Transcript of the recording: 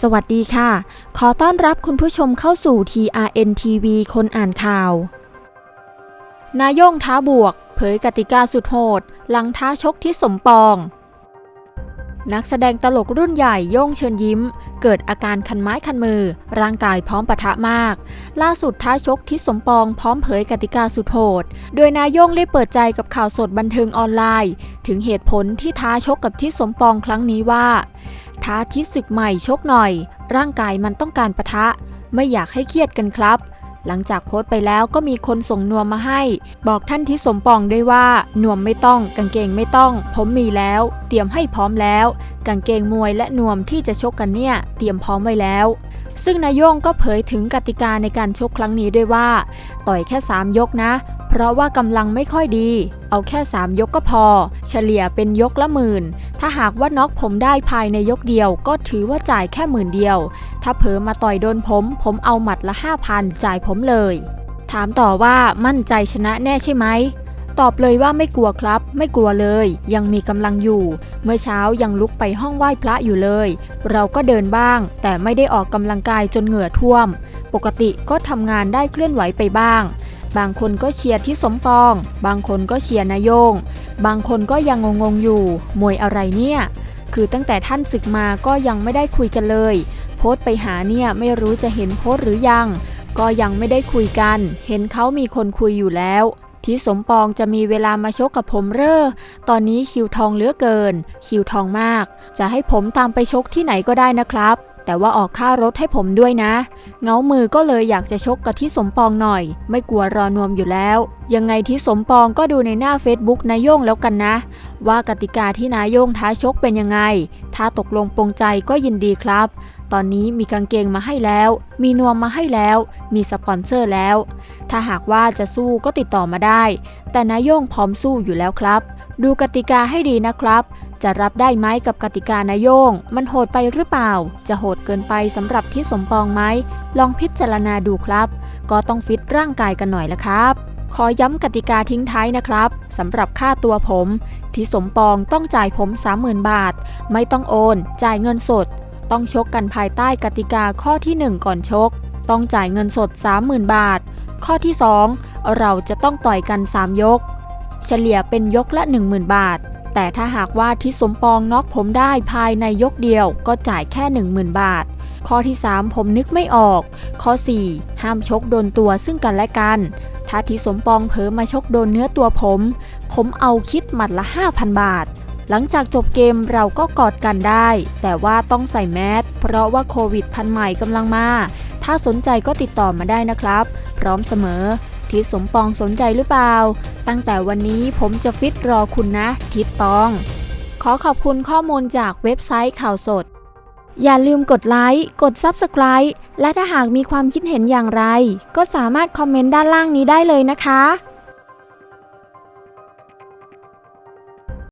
สวัสดีค่ะ ขอต้อนรับคุณผู้ชมเข้าสู่ TRN TV คนอ่านข่าว นายงท้าบวก เผยกติกาสุดโหด หลังท้าชกที่สมปอง นักแสดงตลกรุ่นใหญ่โย่งเชิญยิ้ม เกิดอาการคันไม้คันมือ ร่างกายพร้อมปะทะมาก ล่าสุดท้าชกที่สมปองพร้อมเผยกติกาสุดโหด โดยนายโย่งได้เปิดใจกับข่าวสดบันเทิงออนไลน์ ถึงเหตุผลที่ท้าชกกับที่สมปองครั้งนี้ว่า ท้าทิศศึกใหม่ชกหน่อย ร่างกายมันต้องการปะทะ ไม่อยากให้เครียดกันครับ หลังจากโพสต์ไปแล้วก็มีคนส่งนวมมาให้ บอกท่านทิศสมปองด้วยว่า นวมไม่ต้อง กางเกงไม่ต้อง ผมมีแล้ว เตรียมให้พร้อมแล้ว กางเกงมวยและนวมที่จะชกกันเนี่ย เตรียมพร้อมไว้แล้วซึ่งนายโยงก็เผยถึงกติกาในการชกครั้งนี้ด้วยว่า ต่อยแค่ 3 ยกนะ เพราะว่ากำลังไม่ค่อยดี เอาแค่ 3 ยกก็พอ เฉลี่ยเป็นยกละหมื่น ถ้าหากว่าน็อกผมได้ภายในยกเดียว ก็ถือว่าจ่ายแค่หมื่นเดียว ถ้าเผลอมาต่อยโดนผม ผมเอาหมัดละ 5,000 จ่ายผมเลย ถามต่อว่ามั่นใจชนะแน่ใช่ไหมตอบเลยว่าไม่กลัวครับ ไม่กลัวเลย ยังมีกำลังอยู่ เมื่อเช้ายังลุกไปห้องไหว้พระอยู่เลย เราก็เดินบ้าง แต่ไม่ได้ออกกำลังกายจนเหงื่อท่วม ปกติก็ทำงานได้เคลื่อนไหวไปบ้าง บางคนก็เชียร์ที่สมปอง บางคนก็เชียร์นายโยง บางคนก็ยังงงๆอยู่ มวยอะไรเนี่ย คือตั้งแต่ท่านศึกมาก็ยังไม่ได้คุยกันเลย โพสต์ไปหาเนี่ยไม่รู้จะเห็นโพสต์หรือยัง ก็ยังไม่ได้คุยกัน เห็นเขามีคนคุยอยู่แล้วที่สมปองจะมีเวลามาชกกับผมเร่อ ตอนนี้คิวทองเหลือเกิน คิวทองมาก จะให้ผมตามไปชกที่ไหนก็ได้นะครับ แต่ว่าออกค่ารถให้ผมด้วยนะ เงามือก็เลยอยากจะชกกับที่สมปองหน่อย ไม่กลัวรอนวมอยู่แล้ว ยังไงที่สมปองก็ดูในหน้า Facebook นายโย่งแล้วกันนะ ว่ากติกาที่นายโย่งท้าชกเป็นยังไง ถ้าตกลงปรงใจก็ยินดีครับ ตอนนี้มีกางเกงมาให้แล้ว มีนวมมาให้แล้ว มีสปอนเซอร์แล้ว ถ้าหากว่าจะสู้ก็ติดต่อมาได้ แต่นายโย่งพร้อมสู้อยู่แล้วครับ ดูกติกาให้ดีนะครับ จะรับได้ไหมกับกติกานายโยง มันโหดไปหรือเปล่า จะโหดเกินไปสำหรับที่สมปองไหม ลองพิจารณาดูครับ ก็ต้องฟิตร่างกายกันหน่อยละครับขอย้ำกติกาทิ้งท้ายนะครับสำหรับค่าตัวผม ที่สมปองต้องจ่ายผม 30,000 บาท ไม่ต้องโอน จ่ายเงินสด ต้องชกกันภายใต้กติกาข้อที่ 1 ก่อนชก ต้องจ่ายเงินสด 30,000 บาท ข้อที่ 2 เราจะต้องต่อยกัน 3 ยก เฉลี่ยเป็นยกละ 10,000 บาท แต่ถ้าหากว่าทิศสมปองน็อกผมได้ภายในยกเดียวก็จ่ายแค่ 10,000 บาท ข้อที่ 3 ผมนึกไม่ออก ข้อ 4 ห้ามชกโดนตัวซึ่งกันและกัน ถ้าทิศสมปองเผลอมาชกโดนเนื้อตัวผม ผมเอาคิดหมัดละ 5,000 บาท หลังจากจบเกมเราก็กอดกันได้ แต่ว่าต้องใส่แมสเพราะว่าโควิดพันใหม่กำลังมา ถ้าสนใจก็ติดต่อมาได้นะครับ พร้อมเสมอ ทิศสมปองสนใจหรือเปล่า ตั้งแต่วันนี้ผมจะฟิตรอคุณนะ ทิศปอง ขอขอบคุณข้อมูลจากเว็บไซต์ข่าวสด อย่าลืมกดไลค์ กด Subscribe และถ้าหากมีความคิดเห็นอย่างไร ก็สามารถคอมเมนต์ด้านล่างนี้ได้เลยนะคะ